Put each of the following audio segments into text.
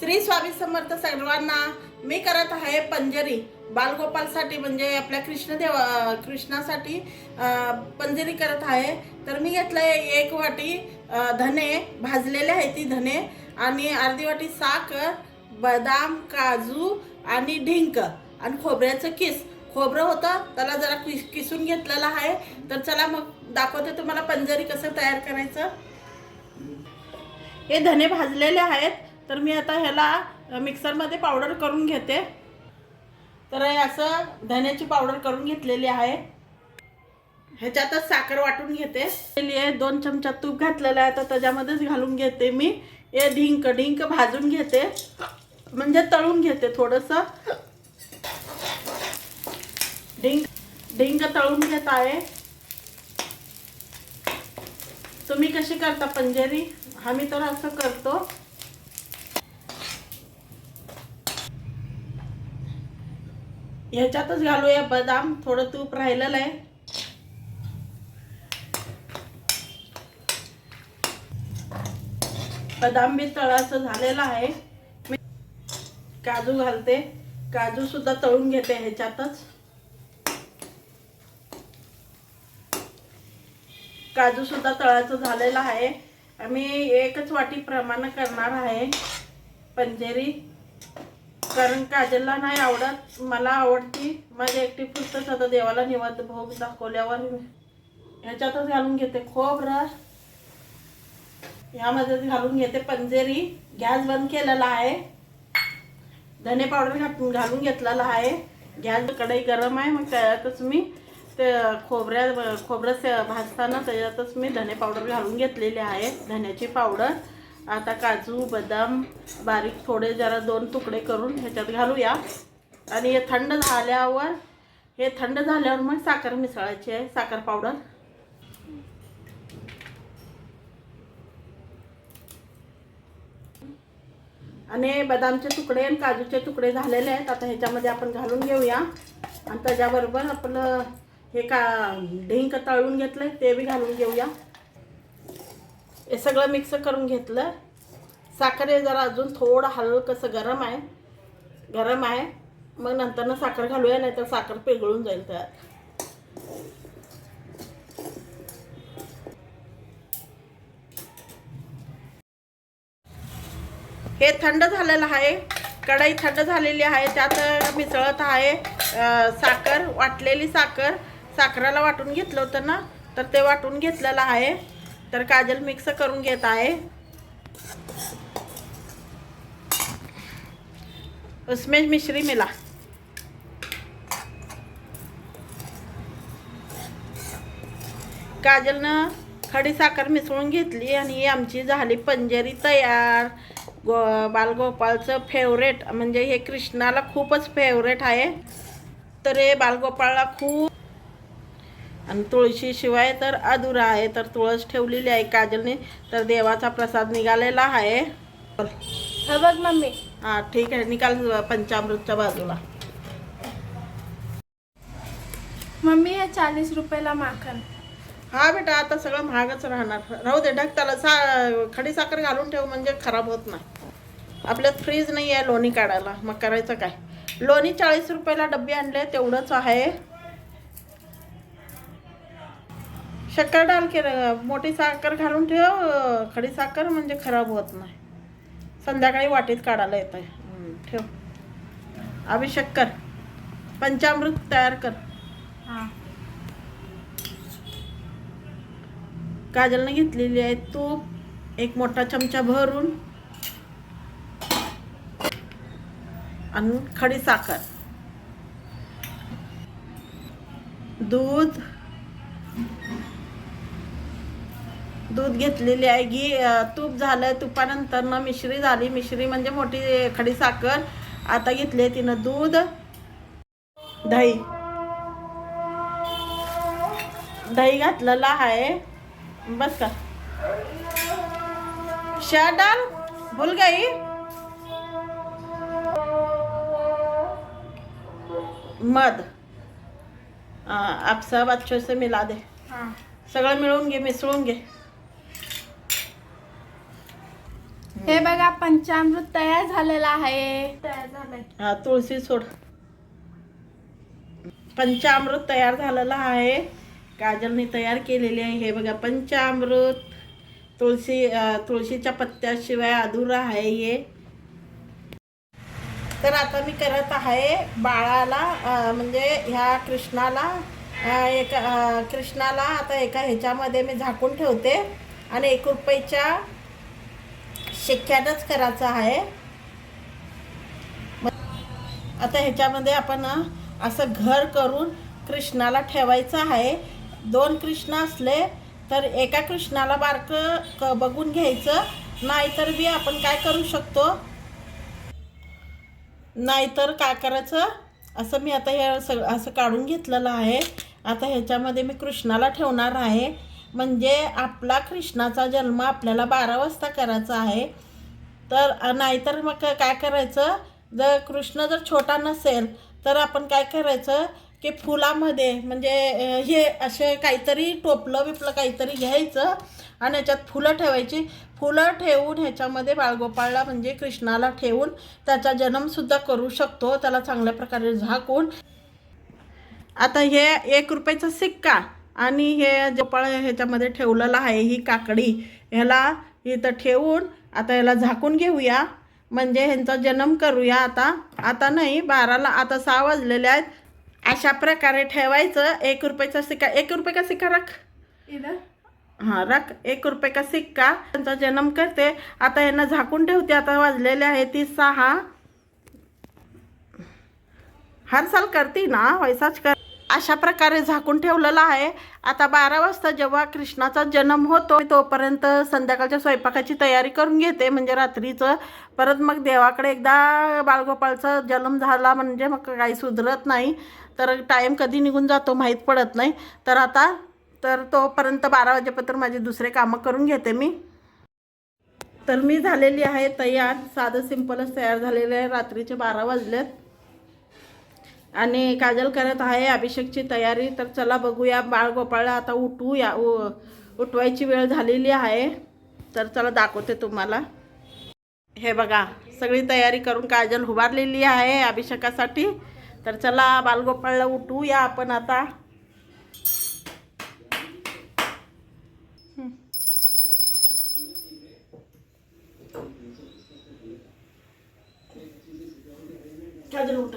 श्री स्वामी समर्थ सर्वांना मी करत आहे पंजरी. बालगोपालसाठी म्हणजे आपल्या कृष्णदेवा कृष्णासाठी पंजरी करत आहे. तर मी घेतलं एक वाटी धने. भाजलेले आहे ती धने. आणि अर्धी वाटी साखर बदाम काजू आणि डिंक आणि खोबऱ्याचं किस. खोबरं होतं त्याला जरा किस किसून घेतलेलं आहे. तर चला मग दाखवते तुम्हाला पंजरी कसं तयार करायचं. हे धने भाजलेले आहेत. तर मी आता ह्याला मिक्सरमध्ये पावडर करून घेते. तर हे असं धन्याची पावडर करून घेतलेली आहे. ह्याच्यातच साखर वाटून घेते. दोन चमचा तूप घातलेलं आहे तर त्याच्यामध्येच घालून घेते मी. हे ढिंक ढिंक भाजून घेते. म्हणजे तळून घेते थोडंसं. ढिंक ढिंक तळून घेत आहे. तुम्ही कशी करता पंजेरी? आम्ही तर असं करतो. ह्याच्यातच घालूया बदाम. थोडं तूप राहिलेलं आहे. बदाम बी तळाचं झालेलं आहे. मी काजू घालते. काजू सुद्धा तळून घेते ह्याच्यातच. काजू सुद्धा तळाचं झालेलं आहे. आम्ही एकच वाटी प्रमाण करणार आहे. पंजेरी. कारण काजलला नाही आवडत. मला आवडती. माझ्या एकटी पुस्तक आता देवाला निवाद भोग दाखवल्यावर ह्याच्यातच घालून घेते. खोबरं ह्यामध्येच घालून घेते. पंजेरी गॅस बंद केलेला आहे. धने पावडर घालून घालून घेतलेला आहे. गॅस कढई गरम आहे. मग त्याच्यातच मी ते खोबऱ्या खोबरं भाजताना त्याच्यातच मी धने पावडर घालून घेतलेली आहे. धन्याची पावडर. आता काजू बदाम बारीक थोडे जरा दोन तुकडे करून ह्याच्यात घालूया. आणि हे थंड झाल्यावर हे थंड झाल्यावर मग साखर मिसळायची आहे साखर पावडर. आणि बदामचे तुकडे आणि काजूचे तुकडे झालेले आहेत. आता ह्याच्यामध्ये आपण घालून घेऊया. आणि त्याच्याबरोबर आपलं हे का ढिंक तळून घेतलं ते बी घालून घेऊया. हे सगळं मिक्स करून घेतलं. साखर हे जरा अजून थोडं हलकंसं गरम आहे. गरम आहे. मग नंतर साखर घालूया नाही तर साखर पिघळून जाईल त्यात. हे थंड झालेलं आहे. कढई थंड झालेली आहे. त्यात मिसळत आहे. साखर वाटलेली साखर. साखराला वाटून घेतलं होतं ना तर ते वाटून घेतलेलं आहे. तर काजल मिक्स करून घेत आहे. उसमें मिश्री मिला. काजलनं खडी साखर मिसळून घेतली आणि ही आमची झाली पंजेरी तयार. गो बालगोपाळचं फेवरेट म्हणजे हे कृष्णाला खूपच फेवरेट आहे. तर हे बालगोपाळला खूप आणि तुळशीशिवाय तर अधुरा आहे तर तुळस ठेवलेली आहे काजलने. तर देवाचा प्रसाद निघालेला आहे. बघ मम्मी. हां ठीक आहे. निकाल पंचामृतच्या बाजूला. मम्मी हे चाळीस रुपयाला माखन. हा बेटा आता सगळं महागच राहणार. राहू दे ढक त्याला सा खडी साखर घालून ठेव म्हणजे खराब होत नाही. आपल्यात फ्रीज नाही आहे लोणी काढायला. मग करायचं काय? लोणी चाळीस रुपयाला डबे आणले तेवढंच आहे. शक्कर डाल के मोठी साखर घालून ठेव खडी साखर म्हणजे खराब होत नाही. संध्याकाळी वाटीत काढायला येत आहे ठेव. अभि शक्कर पंचामृत तयार कर. हा. काजलने घेतलेली आहे तूप एक मोठा चमचा भरून आणि खडी साखर. दूध दूध घेतलेली आहे घी तूप झालं तुपानंतर ना मिश्री झाली. मिश्री म्हणजे मोठी खडी साखर. आता घेतली आहे तिनं दूध दही. दही घातलेलं आहे. बस का? डाल भूल गई मध. सब अच्छे से मिला दे हा. सगळं मिळून घे मिसळून घे. हे बघा पंचामृत तयार झालेला आहे. तयार झालंय. हा तुळशी सोड. पंचामृत तयार झालेलं आहे. काजलने तयार केलेले आहे. हे बघा पंचामृत तुळशी तुळशीच्या पत्त्याशिवाय अधुरा आहे हे. तर आता मी करत आहे बाळाला म्हणजे ह्या कृष्णाला एक कृष्णाला आता एका ह्याच्यामध्ये मी झाकून ठेवते. आणि एक रुपयाच्या शिक्क्यानंच करायचं आहे. आता ह्याच्यामध्ये आपण असं घर करून कृष्णाला ठेवायचं आहे. दोन कृष्ण असले तर एका कृष्णाला बारकं क बघून घ्यायचं. नाहीतर बी आपण काय करू शकतो? नाहीतर काय करायचं? असं मी आता हे सग असं काढून घेतलेलं आहे. आता ह्याच्यामध्ये मी कृष्णाला ठेवणार आहे. म्हणजे आपला कृष्णाचा जन्म आपल्याला बारा वाजता करायचा आहे. तर नाहीतर मग काय करायचं? जर कृष्ण जर छोटा नसेल तर आपण काय करायचं? की फुलामध्ये म्हणजे हे असे काहीतरी टोपलं बिपलं काहीतरी घ्यायचं आणि ह्याच्यात फुलं ठेवायची. फुलं ठेवून ह्याच्यामध्ये बाळगोपाळला म्हणजे कृष्णाला ठेवून त्याचा जन्मसुद्धा करू शकतो. त्याला चांगल्या प्रकारे झाकून. आता हे एक रुपयाचा सिक्का. आणि हे गोपाळ ह्याच्यामध्ये ठेवलेलं आहे ही काकडी ह्याला इथं ठेवून आता ह्याला झाकून घेऊया. म्हणजे ह्यांचा जन्म करूया आता. आता नाही बाराला आता सहा वाजलेले आहेत. अशा प्रकारे ठेवायचं. एक रुपयाचा सिक्का एक रुपये का सिक्का राख? हां राख. एक रुपये का सिक्का? त्यांचा जन्म करते. आता यांना झाकून ठेवते. आता वाजलेले आहे ती सहा. हर साल करते ना वैसाच कर अशा प्रकारे झाकून ठेवलेलं आहे. आता बारा वाजता जेव्हा कृष्णाचा जन्म होतो तोपर्यंत संध्याकाळच्या स्वयंपाकाची तयारी करून घेते. म्हणजे रात्रीचं परत मग देवाकडे एकदा बाळगोपाळचा जन्म झाला म्हणजे मग काही सुधरत नाही. तर टाईम कधी निघून जातो माहीत पडत नाही. तर आता तर तोपर्यंत बारा वाजेपर्यंत माझे दुसरे कामं करून घेते मी. तर मी झालेली आहे तयार. साधं सिंपलच तयार झालेलं आहे. रात्रीचे बारा वाजलेत. आणि काजल करत आहे अभिषेकची तयारी. तर चला बघूया बाळगोपाळला आता उठवूया उ उठवायची वेळ झालेली आहे. तर चला दाखवते तुम्हाला. हे बघा सगळी तयारी करून काजल उभारलेली आहे अभिषेकासाठी. तर चला बालगोपाळला उठवूया आपण आता. काजल उठ.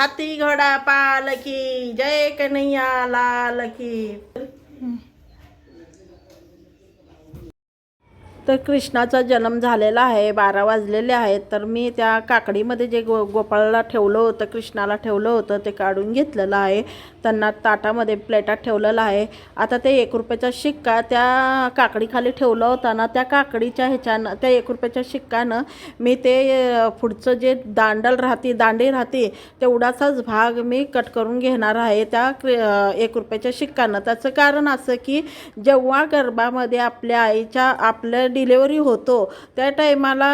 हाती घोडा पालखी जय कन्हैया लाल की तर कृष्णाचा जन्म झालेला आहे बारा वाजलेले आहेत. तर मी त्या काकडीमध्ये जे गो गोपाळाला ठेवलं होतं कृष्णाला ठेवलं होतं ते काढून घेतलेलं आहे. त्यांना ताटामध्ये प्लेटात ठेवलेलं आहे. आता ते एक रुपयाचा शिक्का त्या काकडीखाली ठेवला होता ना त्या काकडीच्या ह्याच्यानं त्या एक रुपयाच्या शिक्कानं मी ते पुढचं जे दांडल राहते दांडी राहते तेवढाचाच भाग मी कट करून घेणार आहे त्या क्रि- एक रुपयाच्या शिक्कानं. त्याचं कारण असं की जेव्हा गर्भामध्ये आपल्या आईच्या आपल्या डिलेवरी होतो. त्या टायमाला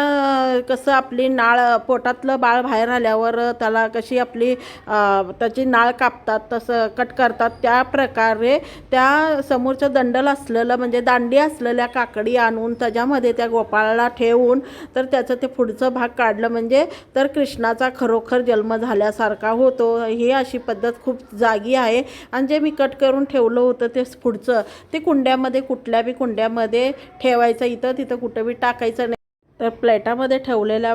कसं आपली नाळ पोटातलं बाळ बाहेर आल्यावर त्याला कशी आपली त्याची नाळ कापतात तसं कट करतात. त्या प्रकारे त्या समोरचं दंडल असलेलं म्हणजे दांडी असलेल्या काकडी आणून त्याच्यामध्ये त्या गोपाळाला ठेवून तर त्याचं ते पुढचं भाग काढलं. म्हणजे तर कृष्णाचा खरोखर जन्म झाल्यासारखा होतो. ही अशी पद्धत खूप जागी आहे. आणि जे मी कट करून ठेवलं होतं ते पुढचं. ते कुंड्यामध्ये कुठल्या बी कुंड्यामध्ये ठेवायचं. इथं तिथं कुठं बी टाकायचं नाही. तर प्लेटामध्ये ठेवलेल्या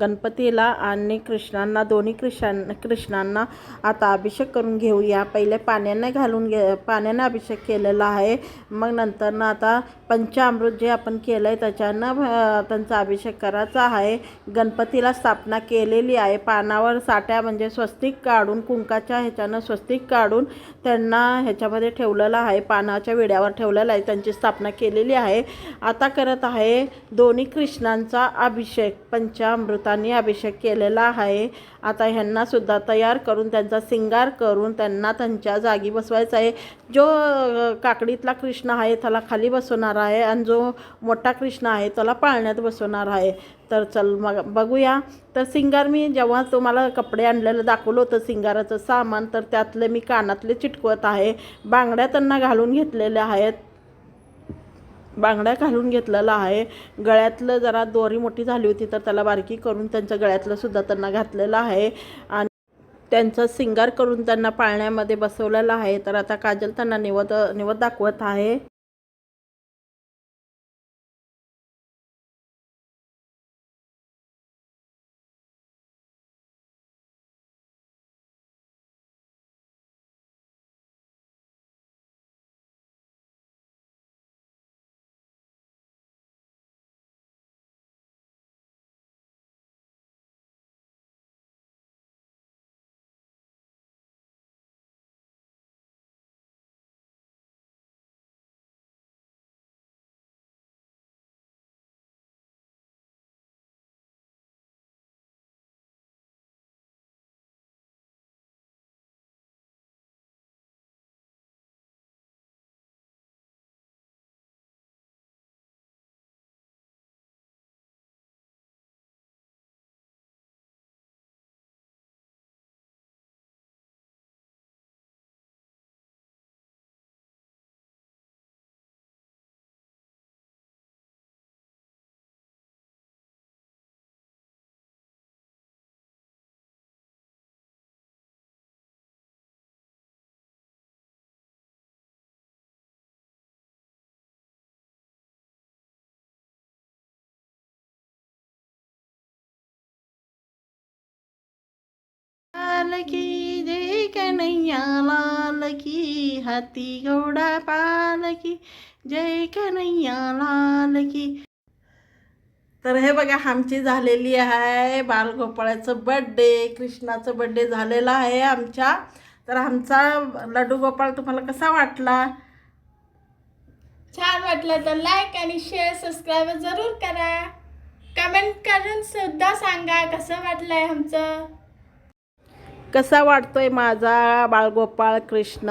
गणपतीला आणि कृष्णांना दोन्ही कृष्णां कृष्णांना आता अभिषेक करून घेऊया. पहिले पाण्याने घालून घे पाण्याने अभिषेक केलेला आहे. मग नंतर ना आता पंचामृत जे आपण केलं आहे त्याच्यानं त्यांचा अभिषेक करायचा आहे. गणपतीला स्थापना केलेली आहे. पानावर साठ्या म्हणजे स्वस्तिक काढून कुंकाच्या ह्याच्यानं स्वस्तिक काढून त्यांना ह्याच्यामध्ये ठेवलेलं आहे. पानाच्या विड्यावर ठेवलेलं आहे. त्यांची स्थापना केलेली आहे. आता करत आहे दोन्ही कृष्ण कृष्णांचा अभिषेक पंचामृताने अभिषेक केलेला आहे. आता ह्यांनासुद्धा तयार करून त्यांचा सिंगार करून त्यांना त्यांच्या जागी बसवायचा आहे. जो काकडीतला कृष्ण आहे त्याला खाली बसवणार आहे आणि जो मोठा कृष्ण आहे त्याला पाळण्यात बसवणार आहे. तर चल मग बघूया. तर सिंगार मी जेव्हा तुम्हाला कपडे आणलेलं दाखवलं होतं सिंगाराचं सामान तर त्यातले मी कानातले चिटकवत आहे. बांगड्या त्यांना घालून घेतलेल्या आहेत. बांगड्या घालून घेतलेला आहे. गळ्यातलं जरा दोरी मोठी झाली होती तर त्याला बारकी करून त्यांच्या गळ्यातलं सुद्धा त्यांना घातलेलं आहे. आणि त्यांचं सिंगार करून त्यांना पाळण्यामध्ये बसवलेलं आहे. तर आता काजल त्यांना निवद निवद दाखवत आहे. लाल की जय कन्हैया लाल की हाती घोडा पाल की जय कन्हैया लाल की तर हे बघा आमची झालेली आहे बालगोपाळाचं बड्डे कृष्णाचं बड्डे झालेला आहे आमच्या. तर आमचा लडू गोपाळ तुम्हाला कसा वाटला? छान वाटलं तर लाईक आणि शेअर सबस्क्राईब जरूर करा. कमेंट करून सुद्धा सांगा कसं वाटलंय आमचं. कसा वाटतोय माझा बाळगोपाळ कृष्ण?